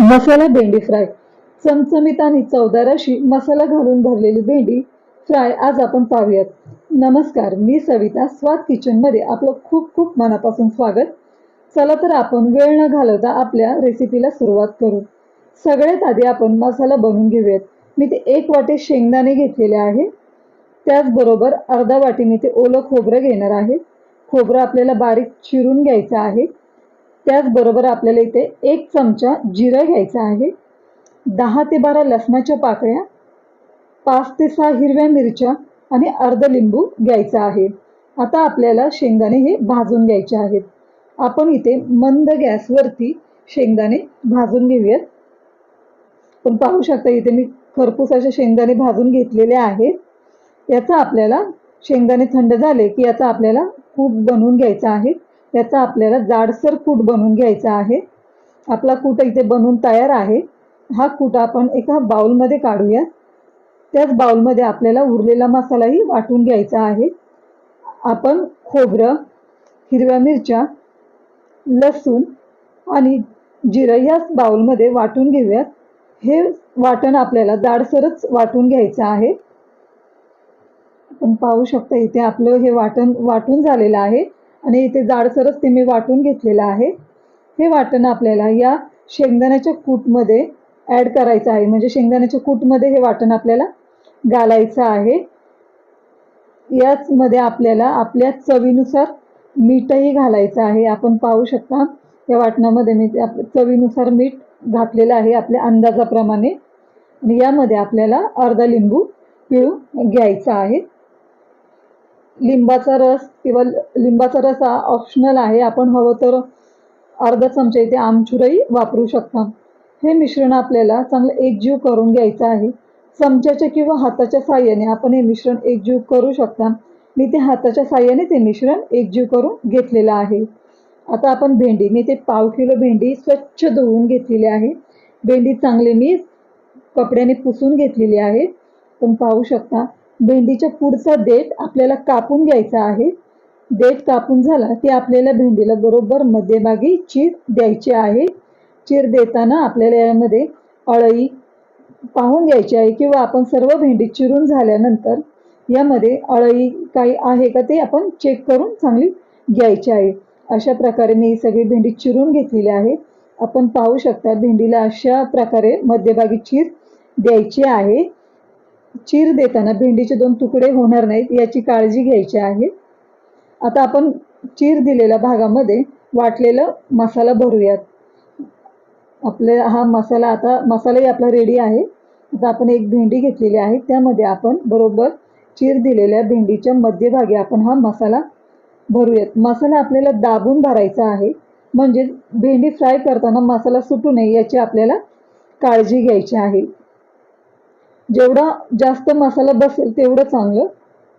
मसाला भेंडी फ्राय. चमचमीत आणि चवदार अशी मसाला घालून भरलेली भेंडी फ्राय आज आपण पाहूयात. नमस्कार मी सविता स्वाद किचनमध्ये आपलं खूप खूप मनापासून स्वागत. चला तर आपण वेळ न घालवता आपल्या रेसिपीला सुरुवात करू. सगळ्यात आधी आपण मसाला बनवून घेऊयात. मी ते एक वाटे शेंगदाणे घेतलेले आहे. त्याचबरोबर अर्धा वाटी मी ते ओलं खोबरं घेणार आहे. खोबरं आपल्याला बारीक चिरून घ्यायचं आहे. त्याचबरोबर आपल्याला इथे एक चमचा जिरं घ्यायचा आहे. दहा ते बारा लसणाच्या पाकळ्या पाच ते सहा हिरव्या मिरच्या आणि अर्ध लिंबू घ्यायचा आहे. आता आपल्याला शेंगदाणे हे भाजून घ्यायचे आहेत. आपण इथे मंद गॅसवरती शेंगदाणे भाजून घेऊयात. पण पाहू शकता इथे मी खरपूस शेंगदाणे भाजून घेतलेले आहेत. याचा आपल्याला शेंगदाणे थंड झाले की याचा आपल्याला खूप बनवून घ्यायचा आहे. याचा आपल्याला जाडसर कूट बनवून घ्यायचा आहे. आपला कूट इथे बनवून तयार आहे. हा कूट आपण एका बाउलमध्ये काढूया. त्याच बाउलमध्ये आपल्याला उरलेला मसालाही वाटून घ्यायचा आहे. आपण खोबरं हिरव्या मिरच्या लसूण आणि जिरं याच बाउलमध्ये वाटून घेऊयात. हे वाटण आपल्याला जाडसरच वाटून घ्यायचं आहे. आपण पाहू शकता इथे आपलं हे वाटण वाटून झालेलं आहे. आणि इथे जाडसरच ते मी वाटून घेतलेलं आहे. हे वाटण आपल्याला या शेंगदाण्याच्या कूटमध्ये ॲड करायचं आहे. म्हणजे शेंगदाण्याच्या कूटमध्ये हे वाटण आपल्याला घालायचं आहे. याचमध्ये आपल्याला आपल्या चवीनुसार मीठही घालायचं आहे. आपण पाहू शकता या वाटणामध्ये मी चवीनुसार मीठ घातलेलं आहे आपल्या अंदाजाप्रमाणे. आणि यामध्ये आपल्याला अर्धा लिंबू पिळून घ्यायचा आहे. लिंबाचा रस किंवा लिंबाचा रस हा ऑप्शनल आहे. आपण हवं तर अर्धा चमचा इथे आमचुरही वापरू शकता. हे मिश्रण आपल्याला चांगलं एकजीव करून घ्यायचं आहे. चमच्याच्या किंवा हाताच्या साह्याने आपण हे मिश्रण एकजीव करू शकता. मी ते हाताच्या साह्याने ते मिश्रण एकजीव करून घेतलेलं आहे. आता आपण भेंडी मी ते पाव किलो भेंडी स्वच्छ धुवून घेतलेली आहे. भेंडी चांगली मी कपड्याने पुसून घेतलेली आहे. पण पाहू शकता भेंडीच्या पुढचा देठ आपल्याला कापून घ्यायचा आहे. देठ कापून झाला की आपल्याला भेंडीला बरोबर मध्यभागी चीर द्यायची आहे. चीर देताना आपल्याला यामध्ये अळई पाहून घ्यायची आहे किंवा आपण सर्व भेंडी चिरून झाल्यानंतर यामध्ये अळई काही आहे का ते आपण चेक करून चांगली घ्यायची आहे. अशा प्रकारे मी ही सगळी भेंडी चिरून घेतलेली आहे. आपण पाहू शकता भेंडीला अशा प्रकारे मध्यभागी चीर द्यायची आहे. चीर देताना भेंडीचे दोन तुकडे होणार नाहीत याची काळजी घ्यायची आहे. आता आपण चीर दिलेल्या भागामध्ये वाटलेलं मसाला भरूयात. आपले हा मसाला आता मसालाही आपला रेडी आहे. आता आपण एक भेंडी घेतलेली आहे त्यामध्ये आपण बरोबर चीर दिलेल्या भेंडीच्या मध्यभागी आपण हा मसाला भरूयात. मसाला आपल्याला दाबून भरायचा आहे म्हणजे भेंडी फ्राय करताना मसाला सुटू नये याची आपल्याला काळजी घ्यायची आहे. जेवढा जास्त मसाला बसेल तेवढं चांगलं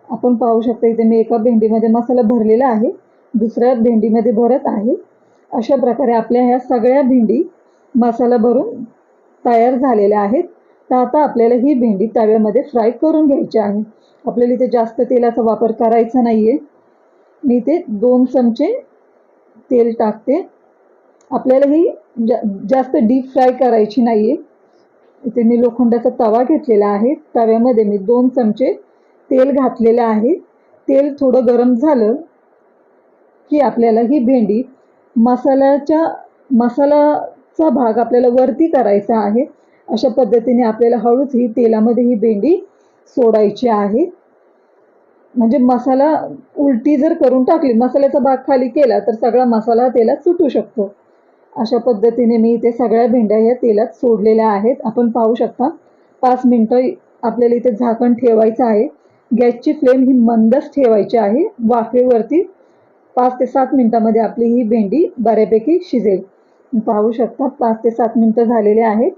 आपण पाहू शकता. इथे मी एका भेंडीमध्ये मसाला भरलेला आहे. दुसऱ्या भेंडीमध्ये भरत आहे. अशा प्रकारे आपल्या ह्या सगळ्या भेंडी मसाला भरून तयार झालेल्या आहेत. तर आता आपल्याला ही भेंडी तव्यामध्ये फ्राय करून घ्यायची आहे. आपल्याला इथे जास्त तेलाचा वापर करायचा नाही आहे मी इथे दोन चमचे तेल टाकते. आपल्याला ही जा जास्त डीप फ्राय करायची नाही आहे इथे मी लोखंडाचा तवा घेतलेला आहे. तव्यामध्ये मी दोन चमचे तेल घातलेलं आहे. तेल थोडं गरम झालं की आपल्याला ही भेंडी मसाल्याच्या मसालाचा भाग आपल्याला वरती करायचा आहे. अशा पद्धतीने आपल्याला हळूच ही तेलामध्ये ही भेंडी सोडायची आहे. म्हणजे मसाला उलटी जर करून टाकली मसाल्याचा भाग खाली केला तर सगळा मसाला तेलात सुटू शकतो. अशा पद्धतीने मी इथे सगळ्या भेंड्या या तेलात सोडलेल्या आहेत. आपण पाहू शकता पाच मिनटं आपल्याला इथे झाकण ठेवायचं आहे. गॅसची फ्लेम ही मंदच ठेवायची आहे. वाफेवरती पाच ते सात मिनटामध्ये आपली ही भेंडी बऱ्यापैकी शिजेल. पाहू शकता पाच ते सात मिनटं झालेले आहेत.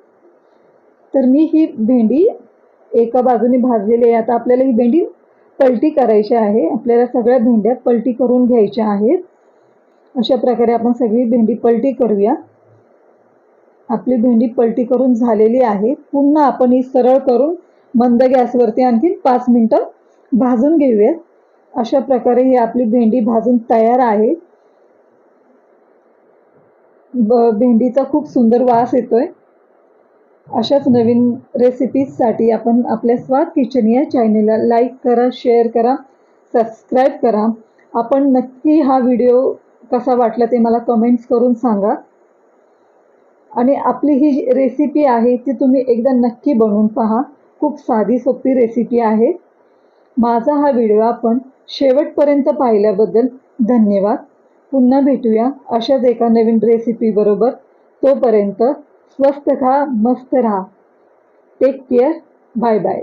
तर मी ही भेंडी एका बाजूने भाजलेली आहे. आता आपल्याला ही भेंडी पलटी करायची आहे. आपल्याला सगळ्या भेंड्या पलटी करून घ्यायच्या आहेत. अशा प्रकारे आपण सगळी भेंडी पलटी करूया. आपली भेंडी पलटी करून झालेली आहे. पुन्हा आपण ही सरळ करून मंद गॅसवरती आणखी पाच मिनटं भाजून घेऊयात. अशा प्रकारे ही आपली भेंडी भाजून तयार आहे. भेंडीचा खूप सुंदर वास येतोय. अशाच नवीन रेसिपीजसाठी आपण आपल्या स्वाद किचन या चॅनेलला लाईक करा शेअर करा सबस्क्राईब करा. आपण नक्की हा व्हिडिओ कसा वाटला ते मला कमेंट्स करून सांगा. आणि आपली ही जी रेसिपी आहे ती तुम्ही एकदा नक्की बनवून पहा. खूप साधी सोपी रेसिपी आहे. माझा हा व्हिडिओ आपण शेवटपर्यंत पाहिल्याबद्दल धन्यवाद. पुन्हा भेटूया अशाच एका नवीन रेसिपीबरोबर तोपर्यंत स्वस्त खा मस्त राहा. Take care bye bye